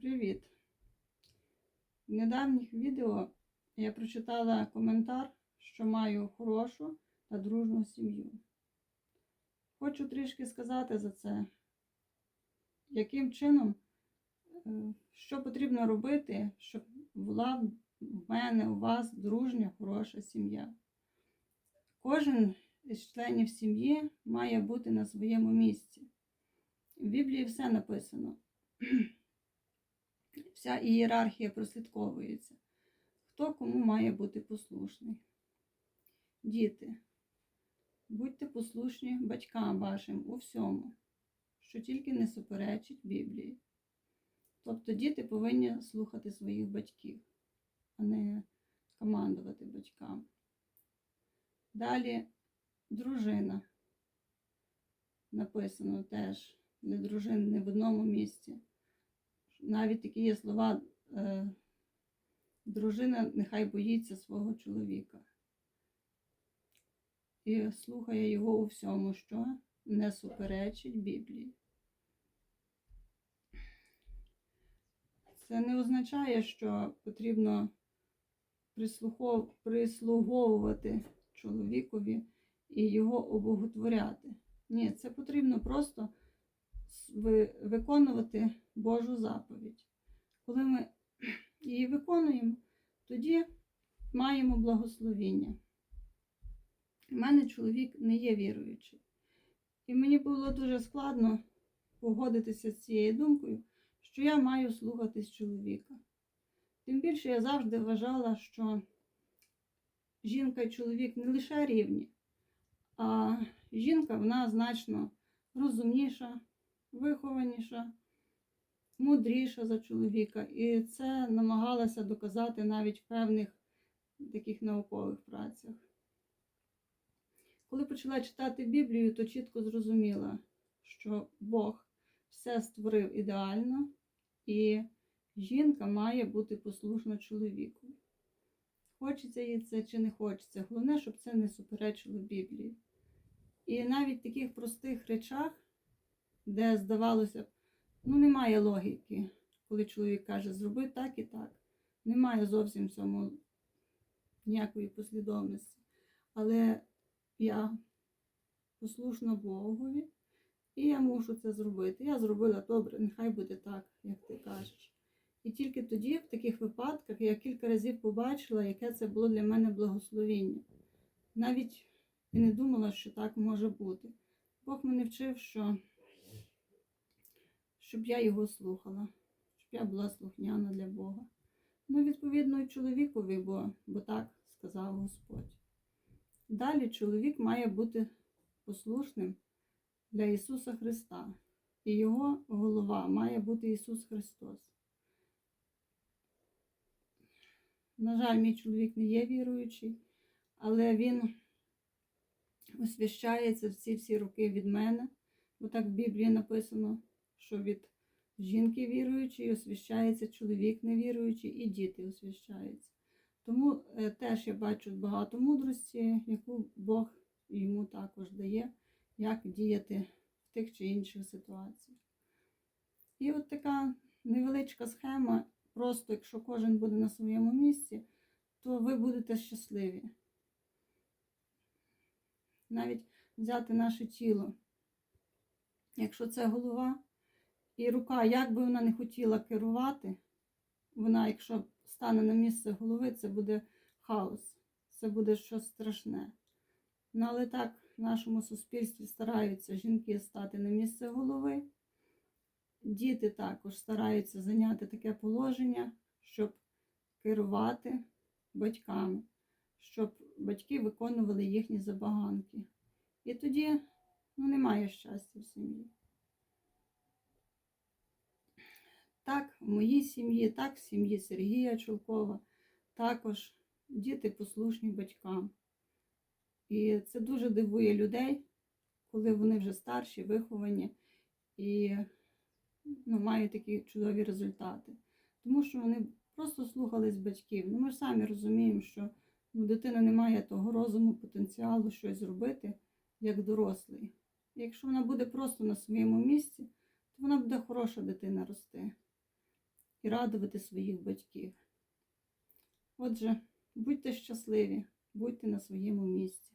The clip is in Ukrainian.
Привіт! В недавніх відео я прочитала коментар, що маю хорошу та дружну сім'ю. Хочу трішки сказати за це, яким чином, е, що потрібно робити, щоб була в мене, у вас дружня, хороша сім'я. Кожен із членів сім'ї має бути на своєму місці. В Біблії все написано. Вся ієрархія прослідковується. Хто кому має бути послушний. Діти, будьте послушні батькам вашим у всьому, що тільки не суперечить Біблії. Тобто діти повинні слухати своїх батьків, а не командувати батькам. Далі дружина. Написано теж для дружин не в одному місці. Навіть такі є слова, е, дружина нехай боїться свого чоловіка. І слухає його у всьому, що не суперечить Біблії. Це не означає, що потрібно прислуговувати чоловікові і його обоготворяти. Ні, це потрібно просто виконувати Божу заповідь. Коли ми її виконуємо, тоді маємо благословіння. У мене чоловік не є віруючий. І мені було дуже складно погодитися з цією думкою, що я маю слухатись чоловіка. Тим більше я завжди вважала, що жінка і чоловік не лише рівні, а жінка вона значно розумніша, вихованіша, мудріша за чоловіка. І це намагалася доказати навіть в певних таких наукових працях. Коли почала читати Біблію, то чітко зрозуміла, що Бог все створив ідеально, і жінка має бути послушна чоловіку. Хочеться їй це чи не хочеться. Головне, щоб це не суперечило Біблії. І навіть в таких простих речах, де, здавалося б, ну немає логіки, коли чоловік каже, зроби так і так. Немає зовсім в цьому ніякої послідовності. Але я послушна Богові, і я мушу це зробити. Я зробила добре, нехай буде так, як ти кажеш. І тільки тоді, в таких випадках, я кілька разів побачила, яке це було для мене благословіння. Навіть і не думала, що так може бути. Бог мене вчив, що щоб я його слухала, щоб я була слухняна для Бога. Ну, відповідно, і чоловікові, бо, бо так сказав Господь. Далі чоловік має бути послушним для Ісуса Христа. І його голова має бути Ісус Христос. На жаль, мій чоловік не є віруючий, але він освящається всі всі роки від мене, бо так в Біблії написано, що від жінки віруючої освящається чоловік невіруючий і діти освящаються. Тому е, теж я бачу багато мудрості, яку Бог йому також дає, як діяти в тих чи інших ситуаціях. І от така невеличка схема, просто якщо кожен буде на своєму місці, то ви будете щасливі. Навіть взяти наше тіло. Якщо це голова і рука, як би вона не хотіла керувати, вона, якщо стане на місце голови, це буде хаос, це буде щось страшне. Ну, але так в нашому суспільстві стараються жінки стати на місце голови. Діти також стараються зайняти таке положення, щоб керувати батьками, щоб батьки виконували їхні забаганки. І тоді ну, немає щастя в сім'ї. Так, в моїй сім'ї, так, в сім'ї Сергія Чулкова, також діти послушні батькам. І це дуже дивує людей, коли вони вже старші, виховані і ну, мають такі чудові результати. Тому що вони просто слухались батьків. Ну, ми ж самі розуміємо, що ну, дитина не має того розуму, потенціалу щось зробити, як дорослий. Якщо вона буде просто на своєму місці, то вона буде хороша дитина рости. І радувати своїх батьків. Отже, будьте щасливі, будьте на своєму місці.